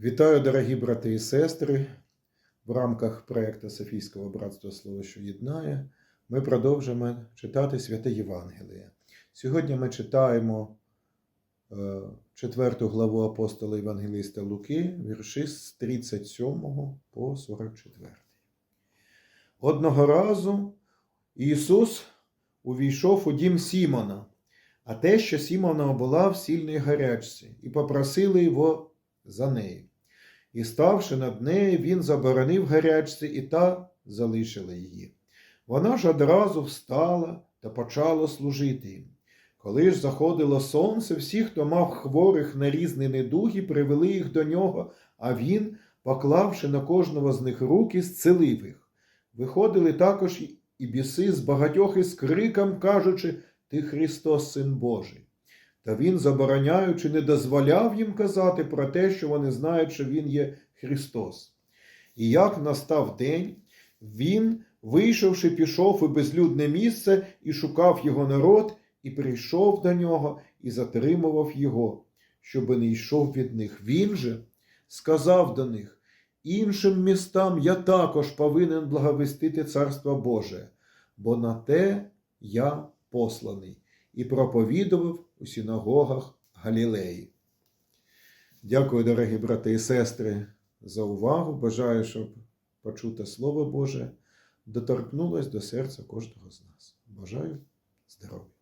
Вітаю, дорогі брати і сестри. В рамках проєкту Софійського братства Слово, що єднає, ми продовжимо читати Святе Євангеліє. Сьогодні ми читаємо е, четверту главу апостола Євангеліста Луки, вірші з 37 по 44. Одного разу Ісус увійшов у дім Сімона, а те, що Сімона була в сильній гарячці, і попросили його за нею. І, ставши над нею, він заборонив гарячці, і та залишила її. Вона ж одразу встала та почала служити їм. Коли ж заходило сонце, всі, хто мав хворих на різні недуги, привели їх до нього, а він, поклавши на кожного з них руки, зцілив їх. Виходили також і біси з багатьох із криком, кажучи, Ти Христос, Син Божий. Та він, забороняючи, не дозволяв їм казати про те, що вони знають, що він є Христос. І як настав день, він, вийшовши, пішов у безлюдне місце і шукав його народ, і прийшов до нього і затримував його, щоби не йшов від них. Він же сказав до них: іншим містам я також повинен благовестити Царство Боже, бо на те я посланий і проповідував у синагогах Галілеї. Дякую, дорогі брати і сестри, за увагу. Бажаю, щоб почуте Слово Боже доторкнулось до серця кожного з нас. Бажаю здоров'я.